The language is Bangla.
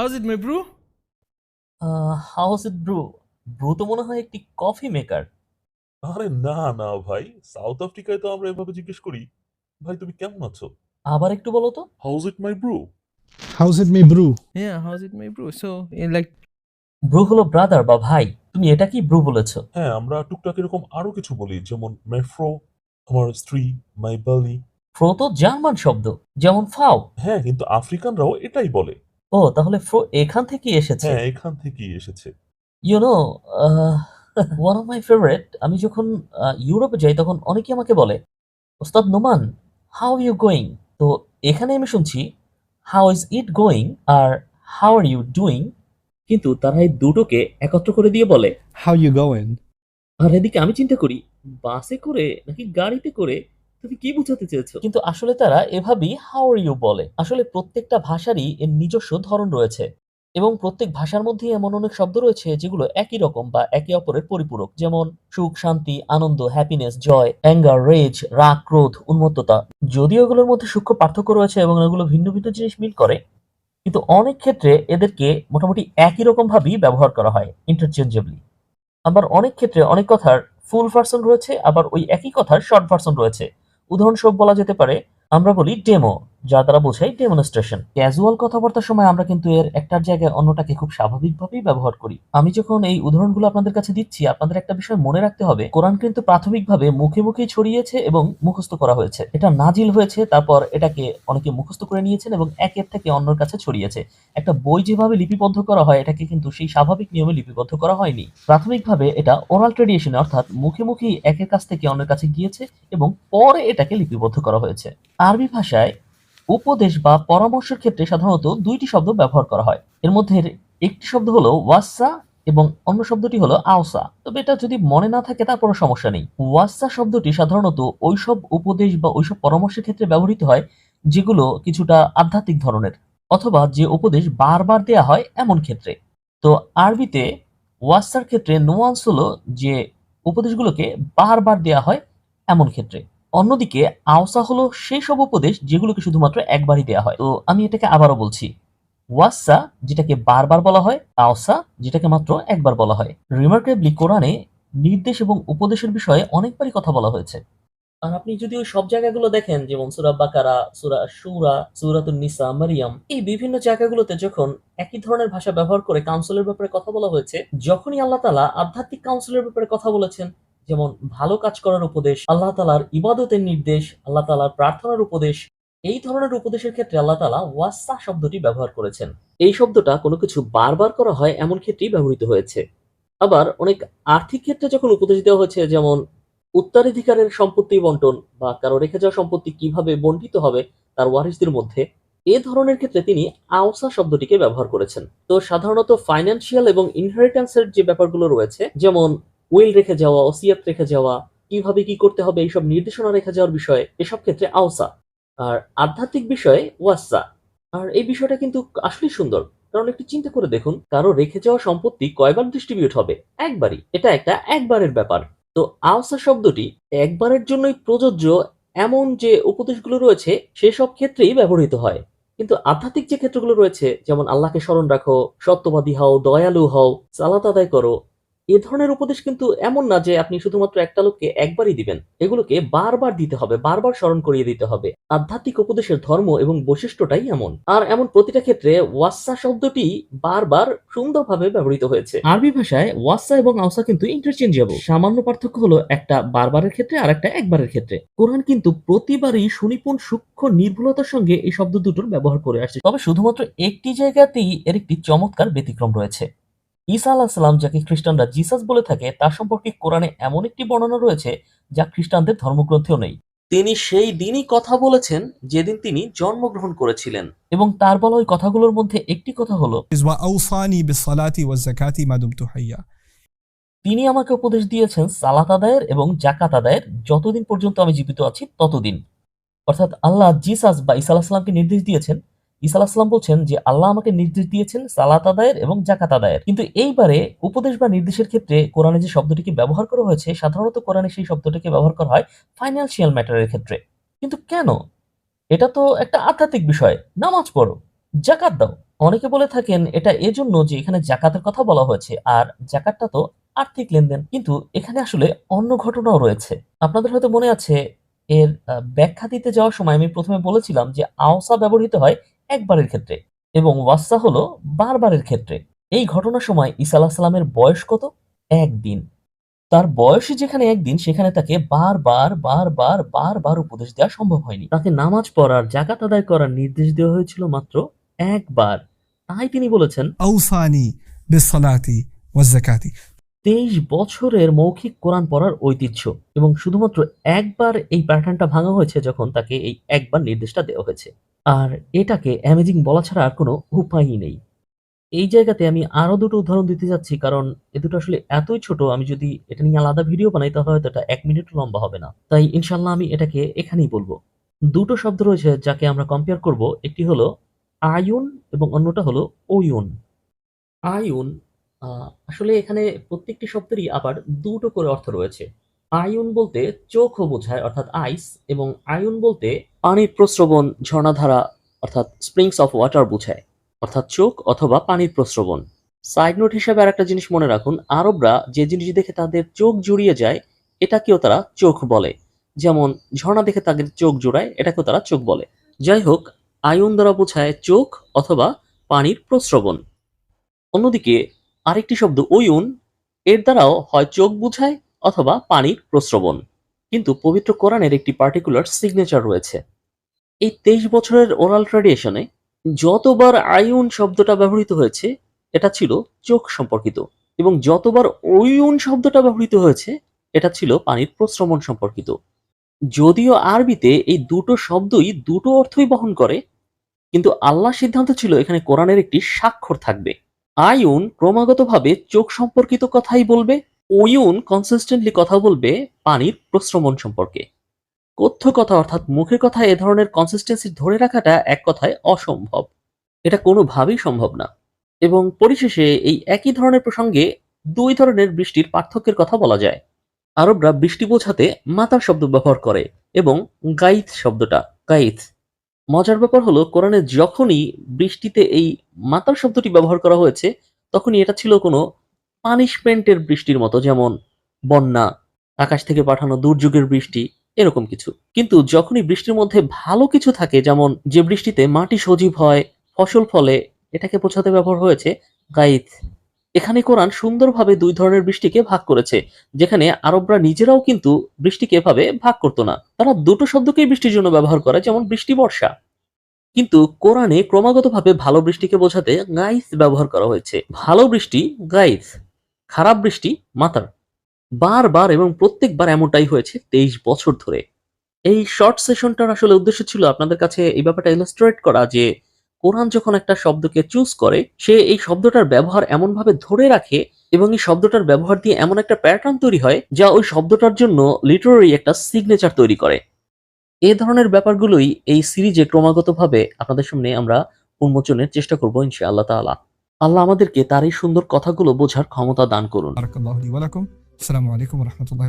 How's it, my bro? How's it bro bro তো মনে হয় একটি কফি মেকার আরে না না ভাই। সাউথ আফ্রিকায় তো আমরা এভাবে জিজ্ঞেস করি। ভাই তুমি কেমন আছো? আবার একটু বলো তো। How's it my bro How's it, me brew? Yeah, how's it, my bro? So, in like, bro হলো ব্রাদার বা ভাই তুমি এটা কি ব্রু বলেছ? হ্যাঁ আমরা টুকটাক এরকম আরও কিছু বলি যেমন মেফ্রো আমার স্ত্রী মাই বালি ফ্রো তো জার্মান শব্দ যেমন ফাও। হ্যাঁ কিন্তু আফ্রিকানরাও এটাই বলে। ও তাহলে ফ্রো এখান থেকে এসেছে। হ্যাঁ এখান থেকেই এসেছে। You know one of my favourite আমি যখন আহ, ইউরোপে যাই তখন অনেকে আমাকে বলে ওস্তাদ নোমান হাউ ইউ গোয়িং তো এখানে আমি শুনছি হাউ ইজ ইট গোয়িং আর হাউ আর ইউ ডুইং কিন্তু তারা এই দুটোকে একত্র করে দিয়ে বলে How you going? আর এদিকে আমি চিন্তা করি বাসে করে নাকি গাড়িতে করে তুমি কি বোঝাতে চেয়েছো? কিন্তু আসলে তারা এভাবেই হাউ আর ইউ বলে। আসলে প্রত্যেকটা ভাষারই এর নিজস্ব ধরন রয়েছে। এবং প্রত্যেক ভাষার মধ্যে এমন অনেক শব্দ রয়েছে যেগুলো একই রকম বা একে অপরের পরিপূরক। যেমন সুখ, শান্তি, আনন্দ হ্যাপিনেস জয় অ্যাঙ্গার রেজ রাগ, ক্রোধ, উন্মত্ততা। যদিও এগুলোর মধ্যে সূক্ষ্ম পার্থক্য রয়েছে এবং এগুলো ভিন্ন ভিন্ন জিনিস মিল করে, কিন্তু অনেক ক্ষেত্রে এদেরকে মোটামুটি একই রকম ভাবেই ব্যবহার করা হয় ইন্টারচেঞ্জেবলি আবার অনেক ক্ষেত্রে অনেক কথার ফুল ভার্সন রয়েছে, আবার ওই একই কথার শর্ট ভার্সন রয়েছে। উদাহরণস্বরূপ বলা যেতে পারে আমরা বলি ডেমো যা দ্বারা বোঝায় ডেমনস্ট্রেশন ক্যাজুয়াল কথাবার্তার সময় আমরা কিন্তু এর একটার জায়গায় অন্যটাকে খুব স্বাভাবিকভাবেই ব্যবহার করি। আমি যখন এই উদাহরণগুলো আপনাদের কাছে দিচ্ছি, আপনাদের একটা বিষয় মনে রাখতে হবে, কোরআন কিন্তু প্রাথমিকভাবে মুখে মুখেই ছড়িয়েছে এবং মুখস্থ করা হয়েছে। এটা নাজিল হয়েছে, তারপর এটাকে অনেকে মুখস্থ করে নিয়েছেন এবং একের থেকে অন্যর কাছে ছড়িয়েছে। একটা বই যেভাবে লিপিবদ্ধ করা হয়, এটাকে কিন্তু সেই স্বাভাবিক নিয়মে লিপিবদ্ধ করা হয়নি। প্রাথমিকভাবে এটা ওরাল ট্রেডিশনে অর্থাৎ মুখে মুখেই একের কাছ থেকে অন্যের কাছে গিয়েছে এবং পরে এটাকে লিপিবদ্ধ করা হয়েছে। আরবি ভাষায় উপদেশ বা পরামর্শের ক্ষেত্রে সাধারণত দুইটি শব্দ ব্যবহার করা হয়। এর মধ্যে একটি শব্দ হলো ওয়াসা এবং অন্য শব্দটি হলো আওসা। তবে এটা যদি মনে না থাকে তার কোনো সমস্যা নেই। ওয়াসা শব্দটি সাধারণত ওইসব উপদেশ বা ওইসব পরামর্শের ক্ষেত্রে ব্যবহৃত হয়, যেগুলো কিছুটা আধ্যাত্মিক ধরনের, অথবা যে উপদেশ বারবার দেয়া হয় এমন ক্ষেত্রে। তো আরবিতে ওয়াসার ক্ষেত্রে নোয়ান্স হলো যে উপদেশগুলোকে বারবার দেয়া হয় এমন ক্ষেত্রে। অন্যদিকে আওসা হলো সেই সব উপদেশ যেগুলোকে শুধুমাত্র একবারই দেয়া হয়। তো আমি এটাকে আবারও বলছি। ওয়াসা, যেটাকে বারবার বলা হয়, আওসা, যেটাকে মাত্র একবার বলা হয়। রিমার্কেবলি কোরআনে নির্দেশ এবং উপদেশের বিষয়ে অনেকবারই কথা বলা হয়েছে। আর আপনি যদি ওই সব জায়গাগুলো দেখেন, যেমন সুরা বাকারা, সুরা সুরা সুরাতুন নিসা, মারিয়াম, এই বিভিন্ন জায়গাগুলোতে যখন একই ধরনের ভাষা ব্যবহার করে কাউন্সিলের ব্যাপারে কথা বলা হয়েছে, যখনই আল্লাহ তালা আধ্যাত্মিক কাউন্সিলের ব্যাপারে কথা বলেছেন যেমন ভালো কাজ করার উপদেশ, আল্লাহ তালার ইবাদতের নির্দেশ, আল্লাহ তালার প্রার্থনার উপদেশ, এই ধরনের উপদেশের ক্ষেত্রে আল্লাহ তালা ওয়াসা শব্দটি ব্যবহার করেছেন। এই শব্দটা কোনো কিছু বারবার করা হয় এমন ক্ষেত্রেই ব্যবহৃত হয়েছে। আবার অনেক আর্থিক ক্ষেত্রে যখন উপদেশ দেওয়া হয়েছে, যেমন উত্তরাধিকারের সম্পত্তি বন্টন বা কারও রেখে যাওয়া সম্পত্তি কীভাবে বন্টিত হবে, তার ওয়ারিসদের মধ্যে, এ ধরনের ক্ষেত্রে তিনি আওসা শব্দটিকে ব্যবহার করেছেন। তো সাধারণত ফাইন্যান্সিয়াল এবং ইনহেরিটেন্সের যে ব্যাপারগুলো রয়েছে, যেমন উইল রেখে যাওয়া, ওসিয়াত রেখে যাওয়া, কীভাবে কি করতে হবে, এইসব নির্দেশনা রেখে যাওয়ার বিষয়ে এসব ক্ষেত্রে আওসা। আর আধ্যাত্মিক বিষয়ে ওয়াসা আর এই বিষয়টা কিন্তু আসলেই সুন্দর। কারণ একটু চিন্তা করে দেখুন, কারও রেখে যাওয়া সম্পত্তি কয়বার ডিস্ট্রিবিউট হবে? একবারই। এটা একটা একবারের ব্যাপার। তো আওসা শব্দটি একবারের জন্যই প্রযোজ্য এমন যে উপদেশগুলো রয়েছে, সেসব ক্ষেত্রেই ব্যবহৃত হয়। কিন্তু আধ্যাত্মিক যে ক্ষেত্রগুলো রয়েছে, যেমন আল্লাহকে স্মরণ রাখো, সত্যবাদী হও, দয়ালু হও, সালাত আদায় করো এ ধরনের উপদেশ কিন্তু এমন না যে আপনি শুধুমাত্র একটা লোককে একবারই দিবেন। এগুলোকে বারবার দিতে হবে, বারবার স্মরণ করিয়ে দিতে হবে। আধ্যাত্মিক উপদেশের ধর্ম এবং বৈশিষ্ট্যটাই এমন। আর এমন প্রতিটা ক্ষেত্রে ওয়াসা শব্দটি বারবার সুন্দরভাবে ব্যবহৃত হয়েছে। আরবি ভাষায় ওয়াসা এবং আওসা কিন্তু ইন্টারচেঞ্জেবল সামান্য পার্থক্য হলো একটা বারবারের ক্ষেত্রে আর একটা একবারের ক্ষেত্রে। কোরআন কিন্তু প্রতিবারই সুনিপুণ, সূক্ষ্ম, নির্ভুলতার সঙ্গে এই শব্দ দুটোর ব্যবহার করে আসছে। তবে শুধুমাত্র একটি জায়গাতেই এর একটি চমৎকার ব্যতিক্রম রয়েছে। ঈসা আলাহ সালাম যাকে খ্রিস্টানরা জিসাস বলে থাকে তার সম্পর্কে কোরআনে এমন একটি বর্ণনা রয়েছে যা খ্রিস্টানদের ধর্মগ্রন্থেও নেই। তিনি সেই দিনই কথা বলেছেন যেদিন তিনি জন্মগ্রহণ করেছিলেন। এবং তার বলা ওই কথাগুলোর মধ্যে একটি কথা হলো তিনি আমাকে উপদেশ দিয়েছেন সালাত আদায়ের এবং জাকাত আদায়ের যতদিন পর্যন্ত আমি জীবিত আছি ততদিন। অর্থাৎ আল্লাহ জিসাস বা ইসা আলাহ সালামকে নির্দেশ দিয়েছেন ইসা আলাহিসাল্লাম বলছেন যে, আল্লাহ আমাকে নির্দেশ দিয়েছেন সালাত আদায়ের এবং জাকাত আদায়ের। কিন্তু এইবারে উপদেশ বা নির্দেশের ক্ষেত্রে কোরআনে যে শব্দটিকে ব্যবহার করা হয়েছে, সাধারণত কোরআনে সেই শব্দটিকে ব্যবহার করা হয় ফাইন্যান্সিয়াল ম্যাটারের ক্ষেত্রে। কিন্তু কেন? এটা তো একটা আধ্যাত্মিক বিষয়। নামাজ পড়ো জাকাত দাও। অনেকে বলে থাকেন এটা এজন্য যে, এখানে জাকাতের কথা বলা হয়েছে, আর জাকাতটা তো আর্থিক লেনদেন। কিন্তু এখানে আসলে অন্য ঘটনাও রয়েছে। আপনাদের হয়তো মনে আছে, এর ব্যাখ্যা দিতে যাওয়ার সময় আমি প্রথমে বলেছিলাম যে, আওসা ব্যবহৃত হয় একবারের ক্ষেত্রে এবং ওয়াসা হলো বারবারের ক্ষেত্রে। এই ঘটনার সময় ইসা আলাহ সাল্লামের বয়স কত? একদিন। তার বয়স যেখানে একদিন সেখানে তাকে বারবার বারবার বারবার উপদেশ দেওয়া সম্ভব হয়নি। তাকে নামাজ পড়ার জাকাত আদায় করার নির্দেশ দেওয়া হয়েছিল মাত্র একবার। তাই তিনি বলেছেন ওয়াজাকাতি তেইশ বছরের মৌখিক কোরআন পড়ার ঐতিহ্য এবং শুধুমাত্র একবার এই প্যাটার্নটা ভাঙা হয়েছে যখন তাকে এই একবার নির্দেশটা দেওয়া হয়েছে। আর এটাকে অ্যামেজিং বলা ছাড়া আর কোনো উপায়ই নেই। এই জায়গাতে আমি আরও দুটো উদাহরণ দিতে যাচ্ছি, কারণ এ দুটো আসলে এতই ছোট, আমি যদি এটা নিয়ে আলাদা ভিডিও বানাই, তাহলে হয়তো এটা এক মিনিট লম্বা হবে না। তাই ইনশাল্লাহ আমি এটাকে এখানেই বলব। দুটো শব্দ রয়েছে যাকে আমরা কম্পেয়ার করব, একটি হলো আয়ুন এবং অন্যটা হলো ওয়ুন। আয়ুন আসলে এখানে প্রত্যেকটি শব্দেরই আবার দুটো করে অর্থ রয়েছে। আয়ুন বলতে চোখও বোঝায়, অর্থাৎ আইস এবং আয়ুন বলতে পানির প্রস্রবণ, ঝর্ণাধারা, অর্থাৎ স্প্রিংস অফ ওয়াটার বোঝায়, অর্থাৎ চোখ অথবা পানির প্রস্রবণ। সাইড নোট হিসাবে আর একটা জিনিস মনে রাখুন, আরবরা যে জিনিস দেখে তাদের চোখ জুড়িয়ে যায়, এটাকেও তারা চোখ বলে। যেমন, ঝর্ণা দেখে তাদের চোখ জোড়ায়, এটাকেও তারা চোখ বলে। যাই হোক, আয়ুন দ্বারা বোঝায় চোখ অথবা পানির প্রস্রবণ। অন্যদিকে, আরেকটি শব্দ ওয়ুন এর দ্বারাও হয় চোখ বোঝায় অথবা পানির প্রস্রবণ। কিন্তু পবিত্র কোরআনের একটি পার্টিকুলার সিগনেচার রয়েছে। এই তেইশ বছরের ওরাল ট্র্যাডিশনে যতবার আয়ুন শব্দটা ব্যবহৃত হয়েছে, এটা ছিল চোখ সম্পর্কিত। এবং যতবার ওয়ুন শব্দটা ব্যবহৃত হয়েছে, এটা ছিল পানির প্রস্রবণ সম্পর্কিত। যদিও আরবিতে এই দুটো শব্দই দুটো অর্থই বহন করে, কিন্তু আল্লাহ সিদ্ধান্ত ছিল এখানে কোরআনের একটি স্বাক্ষর থাকবে। আয়ুন ক্রমাগতভাবে চোখ সম্পর্কিত কথাই বলবে ওয়ুন কনসিস্টেন্টলি কথা বলবে পানির প্রশ্রমণ সম্পর্কে। কথ্য কথা অর্থাৎ মুখের কথা এ ধরনের কনসিস্টেন্সি ধরে রাখাটা এক কথায় অসম্ভব। এটা কোনোভাবেই সম্ভব না। এবং পরিশেষে এই একই ধরনের প্রসঙ্গে দুই ধরনের বৃষ্টির পার্থক্যের কথা বলা যায়। আরবরা বৃষ্টি বোঝাতে মাতার শব্দ ব্যবহার করে এবং গাইথ শব্দটা, গাইথ। মজার ব্যাপার হলো, কোরআনে যখনই বৃষ্টিতে এই মাতার শব্দটি ব্যবহার করা হয়েছে, তখনই এটা ছিল কোনো পানিশমেন্টের বৃষ্টির মতো, যেমন বন্যা, আকাশ থেকে পাঠানো দুর্যোগের বৃষ্টি, এরকম কিছু। কিন্তু যখনই বৃষ্টির মধ্যে ভালো কিছু থাকে, যেমন যে বৃষ্টিতে মাটি সজীব হয়, ফসল ফলে এটাকে বোঝাতে ব্যবহার হয়েছে, গাইথ। এখানে কোরআন সুন্দরভাবে দুই ধরনের বৃষ্টিকে ভাগ করেছে, যেখানে আরবরা নিজেরাও কিন্তু বৃষ্টিকে এভাবে ভাগ করতো না। তারা দুটো শব্দকেই বৃষ্টির জন্য ব্যবহার করে, যেমন বৃষ্টি বর্ষা। কিন্তু কোরআনে ক্রমাগতভাবে ভালো বৃষ্টিকে বোঝাতে গাইস ব্যবহার করা হয়েছে। ভালো বৃষ্টি গাইস খারাপ বৃষ্টি মাতার বারবার এবং প্রত্যেকবার এমনটাই হয়েছে তেইশ বছর ধরে। এই শর্ট সেশনটার আসলে উদ্দেশ্য ছিল আপনাদের কাছে এই ব্যাপারটা ইলাস্ট্রেট করা যে, কোরআন যখন একটা শব্দকে চুজ করে, সে এই শব্দটার ব্যবহার এমনভাবে ধরে রাখে এবং এই শব্দটার ব্যবহার দিয়ে এমন একটা প্যাটার্ন তৈরি হয় যা ওই শব্দটার জন্য লিটারারি একটা সিগনেচার তৈরি করে। এ ধরনের ব্যাপারগুলোই এই সিরিজে ক্রমাগতভাবে আপনাদের সামনে আমরা উন্মোচনের চেষ্টা করব ইনশাআল্লাহ তাআলা। আল্লাহ আমাদেরকে তার এই সুন্দর কথাগুলো বোঝার ক্ষমতা দান করুন। আসসালামু আলাইকুম রহমতুল্লাহ